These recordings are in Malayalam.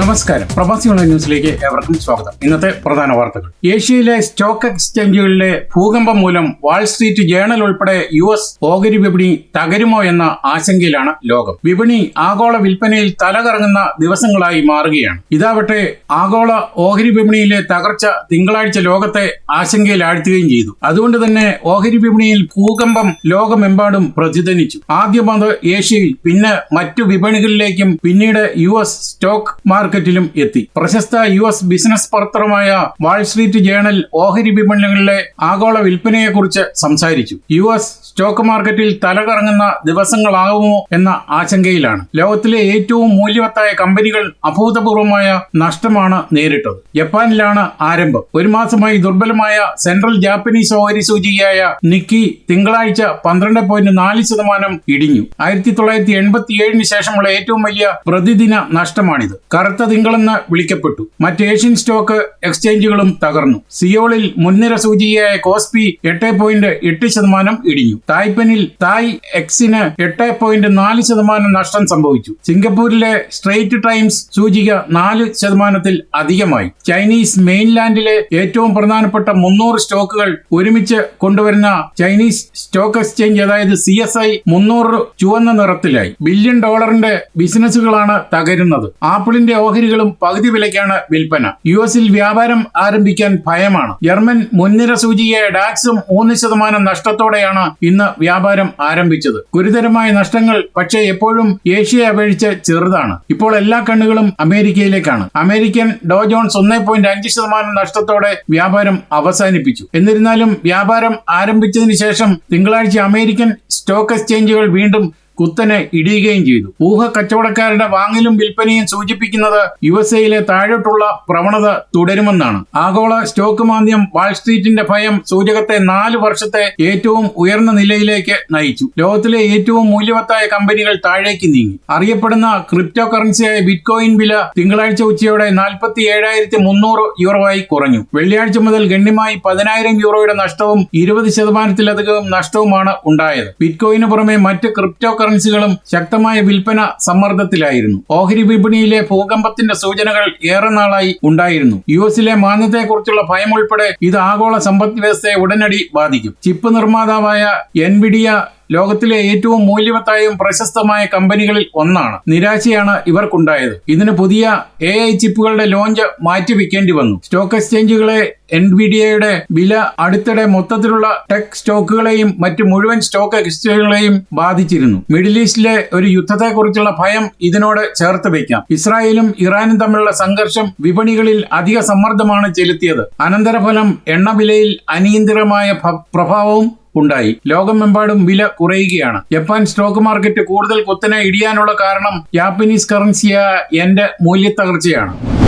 നമസ്കാരം. പ്രവാസി ഓൺലൈൻ ന്യൂസിലേക്ക് ഏവർക്കും സ്വാഗതം. ഇന്നത്തെ പ്രധാന വാർത്തകൾ. ഏഷ്യയിലെ സ്റ്റോക്ക് എക്സ്ചേഞ്ചുകളിലെ ഭൂകമ്പം മൂലം വാൾസ്ട്രീറ്റ് ജേണൽ ഉൾപ്പെടെ യു എസ് ഓഹരി വിപണി തകരുമോ എന്ന ആശങ്കയിലാണ് ലോകം. വിപണി ആഗോള വിൽപ്പനയിൽ തലകറങ്ങുന്ന ദിവസങ്ങളായി മാറുകയാണ്. ഇതാവട്ടെ ആഗോള ഓഹരി വിപണിയിലെ തകർച്ച തിങ്കളാഴ്ച ലോകത്തെ ആശങ്കയിലാഴ്ത്തുകയും ചെയ്തു. അതുകൊണ്ട് തന്നെ ഓഹരി വിപണിയിൽ ഭൂകമ്പം ലോകമെമ്പാടും പ്രതിധ്വനിച്ചു ആദ്യമത് ഏഷ്യയിൽ പിന്നെ മറ്റു വിപണികളിലേക്കും പിന്നീട് യു എസ് സ്റ്റോക്ക് മാർക്കറ്റിലും എത്തി. പ്രശസ്ത യു എസ് ബിസിനസ് പത്രമായ വാൾസ്ട്രീറ്റ് ജേണൽ ഓഹരി വിപണികളിലെ ആഗോള വിൽപ്പനയെക്കുറിച്ച് സംസാരിച്ചു. യു എസ് സ്റ്റോക്ക് മാർക്കറ്റിൽ തലകറങ്ങുന്ന ദിവസങ്ങളാകുമോ എന്ന ആശങ്കയിലാണ്. ലോകത്തിലെ ഏറ്റവും മൂല്യവത്തായ കമ്പനികൾ അഭൂതപൂർവമായ നഷ്ടമാണ് നേരിട്ടത്. ജപ്പാനിലാണ് ആരംഭം. ഒരു മാസമായി ദുർബലമായ സെൻട്രൽ ജാപ്പനീസ് ഓഹരി സൂചികയായ നിക്കി തിങ്കളാഴ്ച പന്ത്രണ്ട് പോയിന്റ് നാല് ശതമാനം ഇടിഞ്ഞു. ആയിരത്തി തൊള്ളായിരത്തി എൺപത്തി ഏഴിന് ശേഷമുള്ള ഏറ്റവും വലിയ പ്രതിദിന നഷ്ടമാണിത്. കറുത്ത തിങ്കളെന്ന് വിളിക്കപ്പെട്ടു. മറ്റ് ഏഷ്യൻ സ്റ്റോക്ക് എക്സ്ചേഞ്ചുകളും തകർന്നു. സിയോളിൽ മുൻനിര സൂചിയായ കോസ്പി എട്ട് പോയിന്റ് എട്ട് ശതമാനം ഇടിഞ്ഞു. തായ്പനിൽ തായ് എക്സിന് എട്ട് പോയിന്റ് നാല് ശതമാനം നഷ്ടം സംഭവിച്ചു. സിംഗപ്പൂരിലെ സ്ട്രേറ്റ് ടൈംസ് സൂചിക നാല് ശതമാനത്തിൽ അധികമായി. ചൈനീസ് മെയിൻലാൻഡിലെ ഏറ്റവും പ്രധാനപ്പെട്ട മുന്നൂറ് സ്റ്റോക്കുകൾ ഒരുമിച്ച് കൊണ്ടുവരുന്ന ചൈനീസ് സ്റ്റോക്ക് എക്സ്ചേഞ്ച് അതായത് സി എസ് ഐ മുന്നൂറ് ചുവന്ന നിറത്തിലായി. ബില്യൺ ഡോളറിന്റെ ബിസിനസ്സുകളാണ് തകരുന്നത്. ആപ്പിളിന്റെ ഓഹരികളും പകുതി വിലയ്ക്കാണ് വിൽപ്പന. യു എസിൽ വ്യാപാരം ആരംഭിക്കാൻ ഭയമാണ്. ജർമ്മൻ മുൻനിര സൂചിയായ ഡാക്സും മൂന്ന് ശതമാനം നഷ്ടത്തോടെയാണ് ഇന്ന് വ്യാപാരം ആരംഭിച്ചത്. ഗുരുതരമായ നഷ്ടങ്ങൾ പക്ഷേ എപ്പോഴും ഏഷ്യയെ അപേക്ഷിച്ച് ചെറുതാണ്. ഇപ്പോൾ എല്ലാ കണ്ണുകളും അമേരിക്കയിലേക്കാണ്. അമേരിക്കൻ ഡോ ജോൺസ് ഒന്നേ പോയിന്റ് അഞ്ച് ശതമാനം നഷ്ടത്തോടെ വ്യാപാരം അവസാനിപ്പിച്ചു. എന്നിരുന്നാലും വ്യാപാരം ആരംഭിച്ചതിന് ശേഷം തിങ്കളാഴ്ച അമേരിക്കൻ സ്റ്റോക്ക് എക്സ്ചേഞ്ചുകൾ വീണ്ടും കുത്തനെ ഇടിയുകയും ചെയ്തു. ഊഹ കച്ചവടക്കാരുടെ വാങ്ങലും വിൽപ്പനയും സൂചിപ്പിക്കുന്നത് യു എസ് എയിലെ താഴോട്ടുള്ള പ്രവണത തുടരുമെന്നാണ്. ആഗോള സ്റ്റോക്ക് മാന്ദ്യം വാൾസ്ട്രീറ്റിന്റെ ഭയം സൂചകത്തെ നാല് വർഷത്തെ ഏറ്റവും ഉയർന്ന നിലയിലേക്ക് നയിച്ചു. ലോകത്തിലെ ഏറ്റവും മൂല്യവത്തായ കമ്പനികൾ താഴേക്ക് നീങ്ങി. അറിയപ്പെടുന്ന ക്രിപ്റ്റോ കറൻസിയായ ബിറ്റ്കോയിൻ വില തിങ്കളാഴ്ച ഉച്ചയോടെ നാൽപ്പത്തി ഏഴായിരത്തി മുന്നൂറ് യൂറോയായി കുറഞ്ഞു. വെള്ളിയാഴ്ച മുതൽ ഗണ്യമായി പതിനായിരം യൂറോയുടെ നഷ്ടവും ഇരുപത് ശതമാനത്തിലധികം നഷ്ടവുമാണ് ഉണ്ടായത്. ബിറ്റ്കോയിന് പുറമെ മറ്റ് ക്രിപ്റ്റോ കറൻസികളും ശക്തമായ വിൽപ്പന സമ്മർദ്ദത്തിലായിരുന്നു. ഓഹരി വിപണിയിലെ ഭൂകമ്പത്തിന്റെ സൂചനകൾ ഏറെ നാളായി ഉണ്ടായിരുന്നു. യു എസിലെ മാന്ദ്യത്തെക്കുറിച്ചുള്ള ഭയം ഉൾപ്പെടെ ഇത് ആഗോള സമ്പദ് വ്യവസ്ഥയെ ഉടനടി ബാധിക്കും. ചിപ്പ് നിർമ്മാതാവായ എൻവിഡിയ ലോകത്തിലെ ഏറ്റവും മൂല്യവത്തായും പ്രശസ്തമായ കമ്പനികളിൽ ഒന്നാണ്. നിരാശയാണ് ഇവർക്കുണ്ടായത്. ഇതിന് പുതിയ എ ഐ ചിപ്പുകളുടെ ലോഞ്ച് മാറ്റിവെക്കേണ്ടി വന്നു. സ്റ്റോക്ക് എക്സ്ചേഞ്ചുകളെ എൻവിഡിയയുടെ വില അടുത്തിടെ മൊത്തത്തിലുള്ള ടെക് സ്റ്റോക്കുകളെയും മറ്റ് മുഴുവൻ സ്റ്റോക്ക് എക്സ്ചേഞ്ചുകളെയും ബാധിച്ചിരുന്നു. മിഡിൽ ഈസ്റ്റിലെ ഒരു യുദ്ധത്തെക്കുറിച്ചുള്ള ഭയം ഇതിനോട് ചേർത്ത് വയ്ക്കാം. ഇസ്രായേലും ഇറാനും തമ്മിലുള്ള സംഘർഷം വിപണികളിൽ അധിക സമ്മർദ്ദമാണ് ചെലുത്തിയത്. അനന്തരഫലം എണ്ണവിലയിൽ അനിയന്ത്രിതമായ പ്രഭാവവും ഉണ്ടായി. ലോകമെമ്പാടും വില കുറയുകയാണ്. ജപ്പാൻ സ്റ്റോക്ക് മാർക്കറ്റ് കൂടുതൽ കുത്തനെ ഇടിയാനുള്ള കാരണം ജാപ്പനീസ് കറൻസിയായ എന്റെ മൂല്യത്തകർച്ചയാണ്.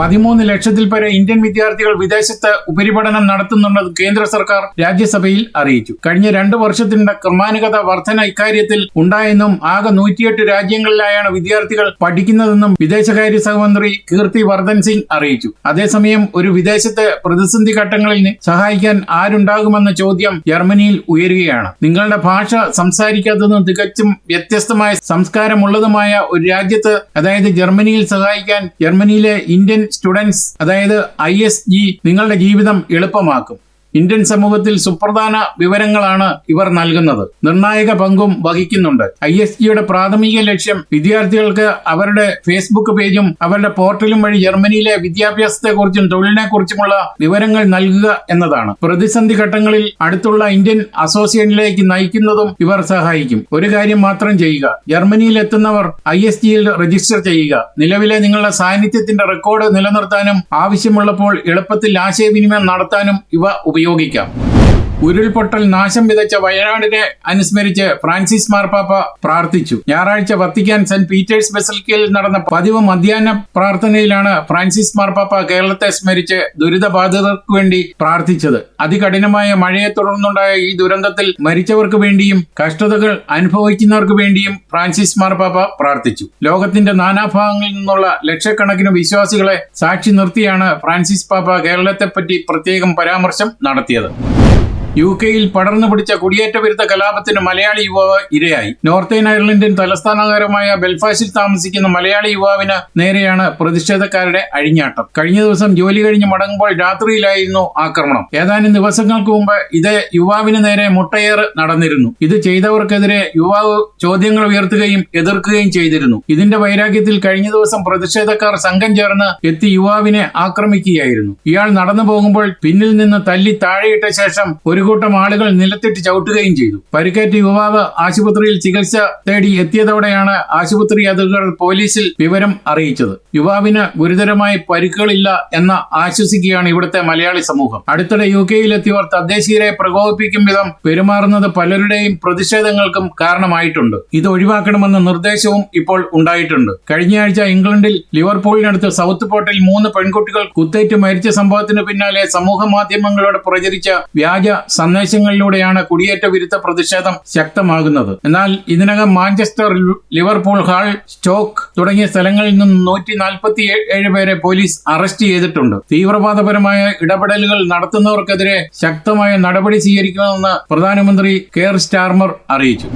പതിമൂന്ന് ലക്ഷത്തിൽ പേരെ ഇന്ത്യൻ വിദ്യാർത്ഥികൾ വിദേശത്ത് ഉപരിപഠനം നടത്തുന്നുണ്ടെന്ന് കേന്ദ്ര സർക്കാർ രാജ്യസഭയിൽ അറിയിച്ചു. കഴിഞ്ഞ രണ്ടു വർഷത്തിന്റെ ക്രമാനുഗത വർധന ഇക്കാര്യത്തിൽ ഉണ്ടായെന്നും ആകെ നൂറ്റിയെട്ട് രാജ്യങ്ങളിലായാണ് വിദ്യാർത്ഥികൾ പഠിക്കുന്നതെന്നും വിദേശകാര്യ സഹമന്ത്രി കീർത്തി വർദ്ധൻ സിംഗ് അറിയിച്ചു. അതേസമയം ഒരു വിദേശത്തെ പ്രതിസന്ധി ഘട്ടങ്ങളിൽ സഹായിക്കാൻ ആരുണ്ടാകുമെന്ന ചോദ്യം ജർമ്മനിയിൽ ഉയരുകയാണ്. നിങ്ങളുടെ ഭാഷ സംസാരിക്കാത്തതും തികച്ചും വ്യത്യസ്തമായ സംസ്കാരമുള്ളതുമായ ഒരു രാജ്യത്ത് അതായത് ജർമ്മനിയിൽ സഹായിക്കാൻ ജർമ്മനിയിലെ ഇന്ത്യൻ സ്റ്റുഡൻസ് അതായത് ഐ എസ് ജി നിങ്ങളുടെ ജീവിതം എളുപ്പമാക്കും. ഇന്ത്യൻ സമൂഹത്തിൽ സുപ്രധാന വിവരങ്ങളാണ് ഇവർ നൽകുന്നത്. നിർണായക പങ്കും വഹിക്കുന്നുണ്ട്. ഐ എസ് ജിയുടെ പ്രാഥമിക ലക്ഷ്യം വിദ്യാർത്ഥികൾക്ക് അവരുടെ ഫേസ്ബുക്ക് പേജും അവരുടെ പോർട്ടലും വഴി ജർമ്മനിയിലെ വിദ്യാഭ്യാസത്തെക്കുറിച്ചും തൊഴിലിനെക്കുറിച്ചുമുള്ള വിവരങ്ങൾ നൽകുക എന്നതാണ്. പ്രതിസന്ധി ഘട്ടങ്ങളിൽ അടുത്തുള്ള ഇന്ത്യൻ അസോസിയേഷനിലേക്ക് നയിക്കുന്നതും ഇവർ സഹായിക്കും. ഒരു കാര്യം മാത്രം ചെയ്യുക. ജർമ്മനിയിൽ എത്തുന്നവർ ഐ എസ് ജിയിൽ രജിസ്റ്റർ ചെയ്യുക. നിലവിലെ നിങ്ങളുടെ സാന്നിധ്യത്തിന്റെ റെക്കോർഡ് നിലനിർത്താനും ആവശ്യമുള്ളപ്പോൾ എളുപ്പത്തിൽ ആശയവിനിമയം നടത്താനും ഇവ ഉപയോഗിക്കാം. ഉപയോഗിക്കാം. ഉരുൾപൊട്ടൽ നാശം വിതച്ച വയനാടിനെ അനുസ്മരിച്ച് ഫ്രാൻസിസ് മാർപ്പാപ്പ പ്രാർത്ഥിച്ചു. ഞായറാഴ്ച വത്തിക്കാൻ സെന്റ് പീറ്റേഴ്സ് ബെസൽക്കയിൽ നടന്ന പതിവ് മധ്യാഹ്ന പ്രാർത്ഥനയിലാണ് ഫ്രാൻസിസ് മാർപ്പാപ്പ കേരളത്തെ സ്മരിച്ച് ദുരിതബാധിതർക്ക് വേണ്ടി പ്രാർത്ഥിച്ചത്. അതികഠിനമായ മഴയെ തുടർന്നുണ്ടായ ഈ ദുരന്തത്തിൽ മരിച്ചവർക്ക് വേണ്ടിയും കഷ്ടതകൾ അനുഭവിക്കുന്നവർക്ക് വേണ്ടിയും ഫ്രാൻസിസ് മാർപ്പാപ്പ പ്രാർത്ഥിച്ചു. ലോകത്തിന്റെ നാനാഭാഗങ്ങളിൽ നിന്നുള്ള ലക്ഷക്കണക്കിന് വിശ്വാസികളെ സാക്ഷി നിർത്തിയാണ് ഫ്രാൻസിസ് പാപ്പ കേരളത്തെപ്പറ്റി പ്രത്യേകം പരാമർശം നടത്തിയത്. യു കെയിൽ പടർന്നു പിടിച്ച കുടിയേറ്റ വിരുദ്ധ കലാപത്തിന് മലയാളി യുവാവ് ഇരയായി. നോർത്തേൺ അയർലൻഡിൻ തലസ്ഥാന നഗരമായ ബെൽഫാസ്റ്റിൽ താമസിക്കുന്ന മലയാളി യുവാവിന് നേരെയാണ് പ്രതിഷേധക്കാരുടെ അഴിഞ്ഞാട്ടം. കഴിഞ്ഞ ദിവസം ജോലി കഴിഞ്ഞ് മടങ്ങുമ്പോൾ രാത്രിയിലായിരുന്നു ആക്രമണം. ഏതാനും ദിവസങ്ങൾക്ക് മുമ്പ് ഇത് യുവാവിന് നേരെ മുട്ടയേറ് നടന്നിരുന്നു. ഇത് ചെയ്തവർക്കെതിരെ യുവാവ് ചോദ്യങ്ങൾ ഉയർത്തുകയും എതിർക്കുകയും ചെയ്തിരുന്നു. ഇതിന്റെ വൈരാഗ്യത്തിൽ കഴിഞ്ഞ ദിവസം പ്രതിഷേധക്കാർ സംഘം ചേർന്ന് എത്തി യുവാവിനെ ആക്രമിക്കുകയായിരുന്നു. ഇയാൾ നടന്നു പോകുമ്പോൾ പിന്നിൽ നിന്ന് തല്ലി താഴെയിട്ട ശേഷം ഒരു കൂട്ടം ആളുകൾ നിലത്തിട്ട് ചവിട്ടുകയും ചെയ്തു. പരിക്കേറ്റ യുവാവ് ആശുപത്രിയിൽ ചികിത്സ തേടി എത്തിയതോടെയാണ് ആശുപത്രി അധികൃതർ പോലീസിൽ വിവരം അറിയിച്ചത്. യുവാവിന് ഗുരുതരമായ പരിക്കുകളില്ല എന്ന ആശ്വസിക്കുകയാണ് ഇവിടുത്തെ മലയാളി സമൂഹം. അടുത്തിടെ യു കെയിലെത്തിയവർ തദ്ദേശീയരെ പ്രകോപിപ്പിക്കും വിധം പെരുമാറുന്നത് പലരുടെയും പ്രതിഷേധങ്ങൾക്കും കാരണമായിട്ടുണ്ട്. ഇത് ഒഴിവാക്കണമെന്ന നിർദ്ദേശവും ഇപ്പോൾ ഉണ്ടായിട്ടുണ്ട്. കഴിഞ്ഞയാഴ്ച ഇംഗ്ലണ്ടിൽ ലിവർപൂളിനടുത്ത് സൗത്ത് പോർട്ടിൽ മൂന്ന് പെൺകുട്ടികൾ കുത്തേറ്റ് മരിച്ച സംഭവത്തിന് പിന്നാലെ സമൂഹ മാധ്യമങ്ങളോട് പ്രചരിച്ച വ്യാജ സന്ദേശങ്ങളിലൂടെയാണ് കുടിയേറ്റ വിരുദ്ധ പ്രതിഷേധം ശക്തമാകുന്നത്. എന്നാൽ ഇതിനകം മാഞ്ചസ്റ്റർ ലിവർപൂൾ ഹാൾ സ്റ്റോക്ക് തുടങ്ങിയ സ്ഥലങ്ങളിൽ നിന്ന് നൂറ്റി നാൽപ്പത്തി ഏഴ് പേരെ പോലീസ് അറസ്റ്റ് ചെയ്തിട്ടുണ്ട്. തീവ്രവാദപരമായ ഇടപെടലുകൾ നടത്തുന്നവർക്കെതിരെ ശക്തമായ നടപടി സ്വീകരിക്കുമെന്ന് പ്രധാനമന്ത്രി കെയർ സ്റ്റാർമർ അറിയിച്ചു.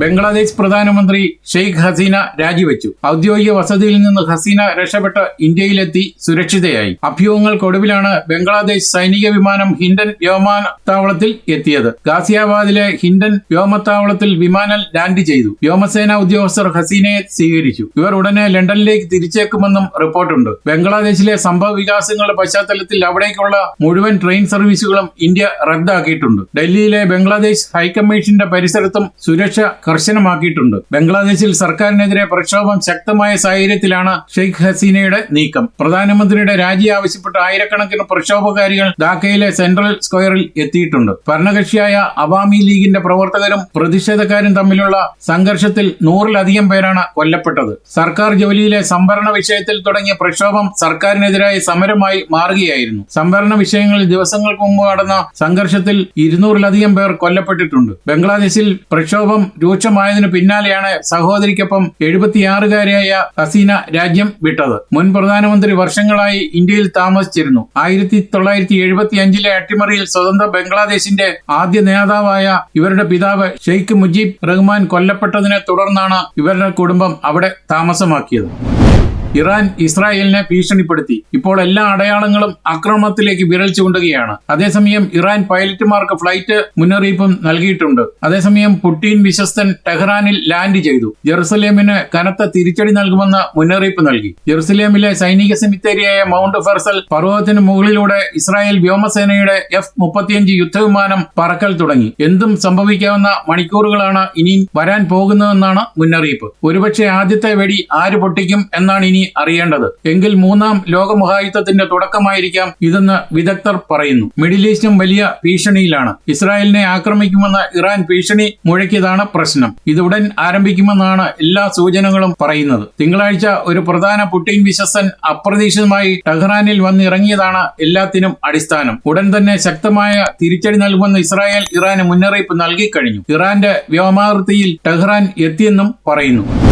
ബംഗ്ലാദേശ് പ്രധാനമന്ത്രി ഷെയ്ഖ് ഹസീന രാജിവെച്ചു. ഔദ്യോഗിക വസതിയിൽ നിന്ന് ഹസീന രക്ഷപ്പെട്ട് ഇന്ത്യയിലെത്തി സുരക്ഷിതയായി. അഭ്യൂഹങ്ങൾക്കൊടുവിലാണ് ബംഗ്ലാദേശ് സൈനിക വിമാനം ഹിൻഡൻ വ്യോമത്താവളത്തിൽ എത്തിയത്. ഗാസിയാബാദിലെ ഹിൻഡൻ വ്യോമത്താവളത്തിൽ വിമാനം ലാൻഡ് ചെയ്തു. വ്യോമസേന ഉദ്യോഗസ്ഥർ ഹസീനയെ സ്വീകരിച്ചു. ഇവർ ഉടനെ ലണ്ടനിലേക്ക് തിരിച്ചേക്കുമെന്നും റിപ്പോർട്ടുണ്ട്. ബംഗ്ലാദേശിലെ സംഭവ വികാസങ്ങളുടെ പശ്ചാത്തലത്തിൽ അവിടേക്കുള്ള മുഴുവൻ ട്രെയിൻ സർവീസുകളും ഇന്ത്യ റദ്ദാക്കിയിട്ടുണ്ട്. ഡൽഹിയിലെ ബംഗ്ലാദേശ് ഹൈക്കമ്മീഷന്റെ പരിസരത്തും സുരക്ഷ കർശനമാക്കിയിട്ടുണ്ട്. ബംഗ്ലാദേശിൽ സർക്കാരിനെതിരെ പ്രക്ഷോഭം ശക്തമായ സാഹചര്യത്തിലാണ് ഷെയ്ഖ് ഹസീനയുടെ നീക്കം. പ്രധാനമന്ത്രിയുടെ രാജി ആവശ്യപ്പെട്ട് ആയിരക്കണക്കിന് പ്രക്ഷോഭകാരികൾ ധാക്കയിലെ സെൻട്രൽ സ്ക്വയറിൽ എത്തിയിട്ടുണ്ട്. ഭരണകക്ഷിയായ അവാമി ലീഗിന്റെ പ്രവർത്തകരും പ്രതിഷേധക്കാരും തമ്മിലുള്ള സംഘർഷത്തിൽ നൂറിലധികം പേരാണ് കൊല്ലപ്പെട്ടത്. സർക്കാർ ജോലിയിലെ സംവരണ വിഷയത്തിൽ തുടങ്ങിയ പ്രക്ഷോഭം സർക്കാരിനെതിരായ സമരമായി മാറുകയായിരുന്നു. സംവരണ വിഷയങ്ങളിൽ ദിവസങ്ങൾക്ക് മുമ്പ് നടന്ന സംഘർഷത്തിൽ ഇരുന്നൂറിലധികം പേർ കൊല്ലപ്പെട്ടിട്ടുണ്ട്. ബംഗ്ലാദേശിൽ പ്രക്ഷോഭം രൂക്ഷമായതിനു പിന്നാലെയാണ് സഹോദരിക്കൊപ്പം എഴുപത്തിയാറുകാരിയായ ഹസീന രാജ്യം വിട്ടത്. മുൻ പ്രധാനമന്ത്രി വർഷങ്ങളായി ഇന്ത്യയിൽ താമസിച്ചിരുന്നു. ആയിരത്തി തൊള്ളായിരത്തി എഴുപത്തി അഞ്ചിലെ അട്ടിമറിയിൽ സ്വതന്ത്ര ബംഗ്ലാദേശിന്റെ ആദ്യ നേതാവായ ഇവരുടെ പിതാവ് ഷെയ്ഖ് മുജീബ് റഹ്മാൻ കൊല്ലപ്പെട്ടതിനെ തുടർന്നാണ് ഇവരുടെ കുടുംബം അവിടെ താമസമാക്കിയത്. ഇറാൻ ഇസ്രായേലിനെ ഭീഷണിപ്പെടുത്തി. ഇപ്പോൾ എല്ലാ അടയാളങ്ങളും ആക്രമണത്തിലേക്ക് വിരൽ ചൂണ്ടുകയാണ്. അതേസമയം ഇറാൻ പൈലറ്റുമാർക്ക് ഫ്ലൈറ്റ് മുന്നറിയിപ്പും നൽകിയിട്ടുണ്ട്. അതേസമയം പുടിൻ വിശ്വസ്തൻ ടെഹ്റാനിൽ ലാൻഡ് ചെയ്തു. ജെറുസലേമിന് കനത്ത തിരിച്ചടി നൽകുമെന്ന് മുന്നറിയിപ്പ് നൽകി. ജെറുസലേമിലെ സൈനിക സെമിത്തേരിയായ മൗണ്ട് ഫെർസൽ പർവതത്തിന് മുകളിലൂടെ ഇസ്രായേൽ വ്യോമസേനയുടെ എഫ് മുപ്പത്തിയഞ്ച് യുദ്ധവിമാനം പറക്കൽ തുടങ്ങി. എന്തും സംഭവിക്കാവുന്ന മണിക്കൂറുകളാണ് ഇനി വരാൻ പോകുന്നതെന്നാണ് മുന്നറിയിപ്പ്. ഒരുപക്ഷെ ആദ്യത്തെ വെടി ആര് പൊട്ടിക്കും എന്നാണ് ഇനി അറിയേണ്ടത്. എങ്കിൽ മൂന്നാം ലോകമഹായുദ്ധത്തിന്റെ തുടക്കമായിരിക്കാം ഇതെന്ന് വിദഗ്ധർ പറയുന്നു. മിഡിൽ ഈസ്റ്റും വലിയ ഭീഷണിയിലാണ്. ഇസ്രായേലിനെ ആക്രമിക്കുമെന്ന ഇറാൻ ഭീഷണി മുഴക്കിയതാണ് പ്രശ്നം. ഇത് ഉടൻ ആരംഭിക്കുമെന്നാണ് എല്ലാ സൂചനകളും പറയുന്നത്. തിങ്കളാഴ്ച ഒരു പ്രധാന പുട്ടിൻ വിശ്വസൻ അപ്രതീക്ഷിതമായി ടെഹ്റാനിൽ വന്നിറങ്ങിയതാണ് എല്ലാത്തിനും അടിസ്ഥാനം. ഉടൻ തന്നെ ശക്തമായ തിരിച്ചടി നൽകുമെന്ന് ഇസ്രായേൽ ഇറാന് മുന്നറിയിപ്പ് നൽകിക്കഴിഞ്ഞു. ഇറാന്റെ വ്യോമാതിർത്തിയിൽ ടെഹ്റാൻ എത്തിയെന്നും പറയുന്നു.